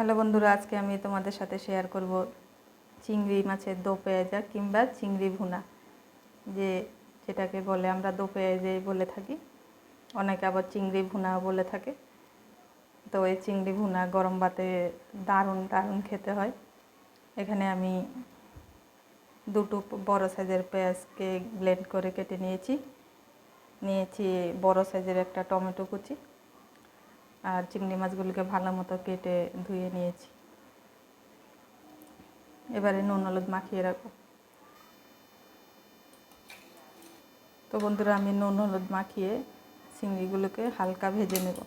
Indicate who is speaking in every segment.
Speaker 1: Hello বন্ধুরা, আজকে আমি তোমাদের সাথে শেয়ার করব চিংড়ি মাছের দো পেঁয়াজা কিংবা চিংড়ি ভুনা, যে যেটাকে বলে আমরা দো পেঁয়াজে বলে থাকি। অনেকে আবার চিংড়ি ভুনা বলে থাকে। তো এই চিংড়ি ভুনা গরম ভাতে দারুণ দারুণ খেতে হয়। এখানে আমি দুটো বড় সাইজের পেঁয়াজকে ব্লেন্ড করে কেটে নিয়েছি। নিয়েছি বড় সাইজের একটা টমেটো কুচি। আর চিংড়ি মাছগুলোকে ভালো মতো কেটে ধুয়ে নিয়েছি। এবারে নুন হলুদ মাখিয়ে রাখব। তো বন্ধুরা, আমি নুন হলুদ মাখিয়ে চিংড়িগুলোকে হালকা ভেজে নেব।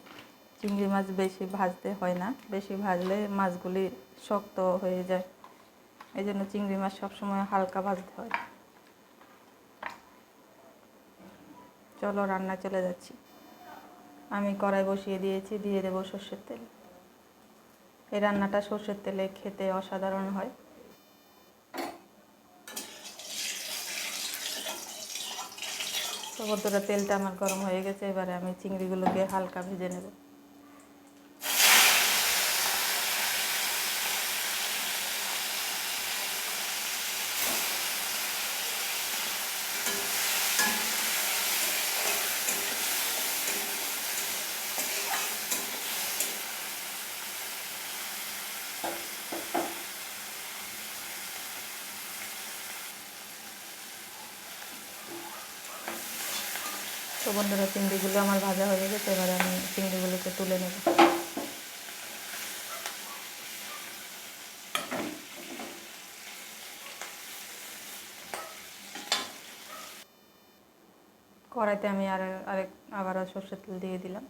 Speaker 1: চিংড়ি মাছ বেশি ভাজতে হয় না, বেশি ভাজলে মাছগুলি শক্ত হয়ে যায়। এই জন্য চিংড়ি মাছ সবসময় হালকা ভাজতে হয়। চলো রান্না চলে যাচ্ছি। আমি কড়াই বসিয়ে দিয়েছি, দিয়ে দেবো সর্ষের তেল। এই রান্নাটা সর্ষের তেলে খেতে অসাধারণ হয়। তো বন্ধুরা, তেলটা আমার গরম হয়ে গেছে, এবারে আমি চিংড়িগুলোকে হালকা ভেজে নেব। তো বন্ধুরা, চিংড়িগুলো আমার ভাজা হয়ে গেছে, এবারে আমি চিংড়িগুলোকে তুলে নেব। কড়াইতে আমি আর আরেক আবারও সর্ষের তেল দিয়ে দিলাম।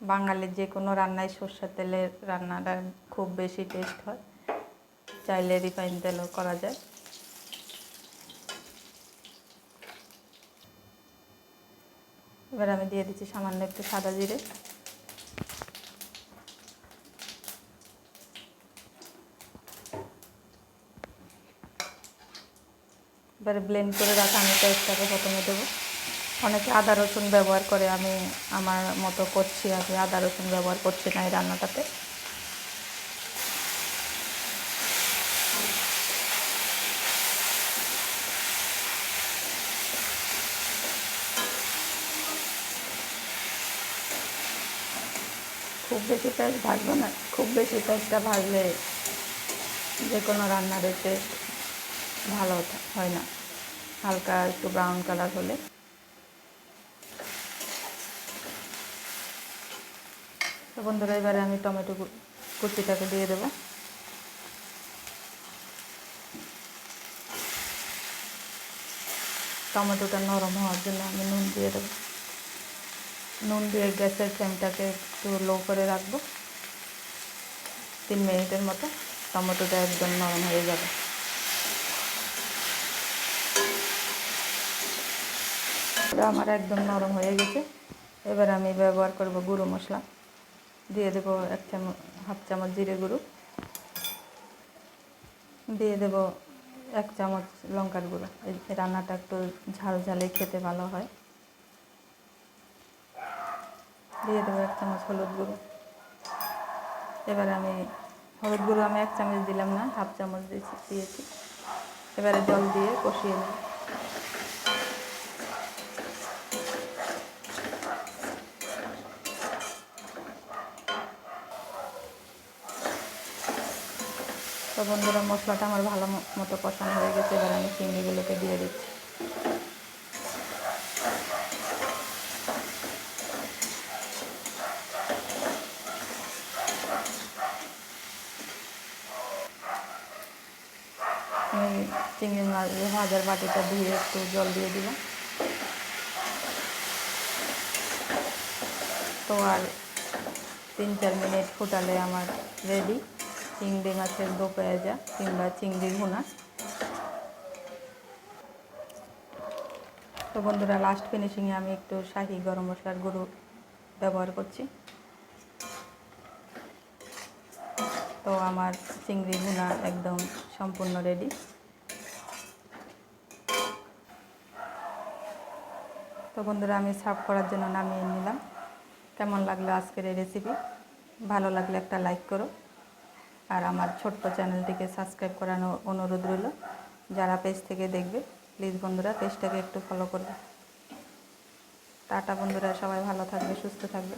Speaker 1: বাঙালির যে কোনো রান্নায় সর্ষের তেলের রান্নাটা খুব বেশি টেস্ট হয়। চাইলে রিফাইন তেলও করা যায়। এবার আমি দিয়ে দিচ্ছি সামান্য একটু সাদা জিরে। এবারে ব্লেন্ড করে রাখা আমি পেস্টটাকে প্রথমে দেবো। অনেকে আদা রসুন ব্যবহার করে, আমি আমার মতো করছি, আমি আদা রসুন ব্যবহার করছি না এই রান্নাটাতে। খুব বেশি পেঁয়াজ ভাজবো না, খুব বেশি পেঁয়াজটা ভাজলে যে কোনো রান্নার টেস্ট ভালো হয় না। হালকা একটু ব্রাউন কালার হলে। তো বন্ধুরা, এবারে আমি টমেটো কুচিটাকে দিয়ে দেবো। টমেটোটা নরম হওয়ার জন্য আমি নুন দিয়ে দেবো। নুন দিয়ে গ্যাসের ফ্লেমটাকে একটু লো করে রাখব। তিন মিনিটের মতো টমেটোটা একদম নরম হয়ে যাবে। আমার একদম নরম হয়ে গেছে। এবার আমি ব্যবহার করব গুঁড়ো মশলা। দিয়ে দেবো এক চামচ, হাফ চামচ জিরে গুঁড়ো। দিয়ে দেব এক চামচ লঙ্কার গুঁড়ো। এই রান্নাটা একটু ঝাল ঝালে খেতে ভালো হয়। দিয়ে দেবো এক চামচ হলুদ গুঁড়ো। এবারে আমি হলুদ গুঁড়ো আমি এক চামচ দিলাম না, হাফ চামচ দিয়েছি দিয়েছি। এবারে জল দিয়ে কষিয়ে নেব। তো বন্ধুরা, মশলাটা আমার ভালো মতো কষানো হয়ে গেছে। এবার আমি চিংড়িগুলোকে দিয়ে দিচ্ছি। আমি চিংড়ি মাছ, ভাজার বাটিটা ধুয়ে একটু জল দিয়ে দিলাম। তো আর তিন চার মিনিট ফুটালে আমার রেডি চিংড়ি মাছের দো পেঁয়াজা কিংবা চিংড়ি ভুনা। তো বন্ধুরা লাস্ট ফিনিশিংয়ে আমি একটু শাহি গরম মশলার গুঁড়ো ব্যবহার করছি। তো আমার চিংড়ি ভুনা একদম সম্পূর্ণ রেডি তো বন্ধুরা, আমি সার্ভ করার জন্য নামিয়ে নিলাম। কেমন লাগল আজকের এই রেসিপি ভালো লাগলে একটা লাইক করো। আর আমার ছোট্ট চ্যানেলটিকে সাবস্ক্রাইব করানো অনুরোধ রইল। যারা পেজ থেকে দেখবে, প্লিজ বন্ধুরা পেজটাকে একটু ফলো করবে। টাটা বন্ধুরা, সবাই ভালো থাকবে, সুস্থ থাকবে।